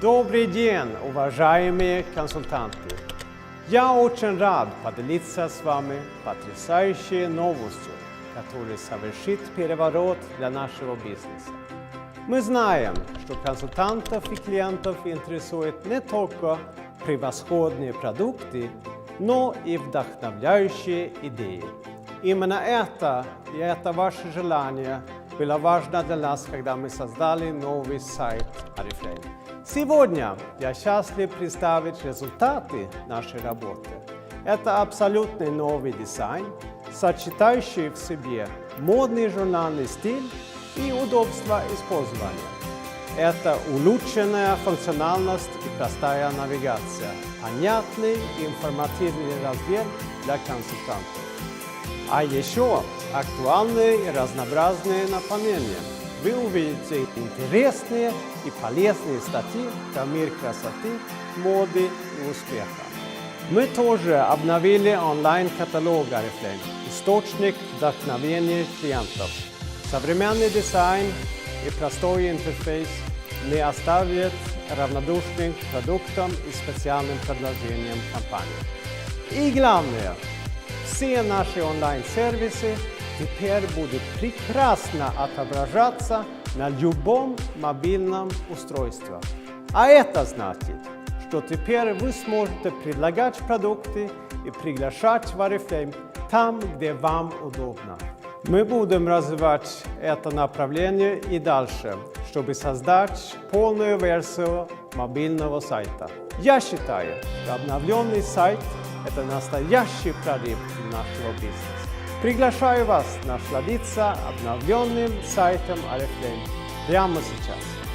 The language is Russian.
Добрый день, уважаемые консультанты! Я очень рад поделиться с вами потрясающей новостью, которая совершит переворот для нашего бизнеса. Мы знаем, что консультантов и клиентов интересуют не только превосходные продукты, но и вдохновляющие идеи. Именно это и это ваше желание было важно для нас, когда мы создали новый сайт Oriflame. Сегодня я счастлив представить результаты нашей работы. Это абсолютно новый дизайн, сочетающий в себе модный журнальный стиль и удобство использования. Это улучшенная функциональность и простая навигация, понятный и информативный раздел для консультантов. А еще актуальные и разнообразные наполнения. Вы увидите интересные и полезные статьи про мир красоты, моды и успеха. Мы тоже обновили онлайн-каталог Oriflame, источник вдохновения клиентов. Современный дизайн и простой интерфейс не оставят равнодушным к продуктам и специальным предложениям компании. И главное, все наши онлайн-сервисы теперь будут прекрасно отображаться на любом мобильном устройстве. А это значит, что теперь вы сможете предлагать продукты и приглашать в Oriflame там, где вам удобно. Мы будем развивать это направление и дальше, чтобы создать полную версию мобильного сайта. Я считаю, что обновленный сайт – это настоящий прорыв нашего бизнеса. Приглашаю вас насладиться обновленным сайтом Oriflame прямо сейчас.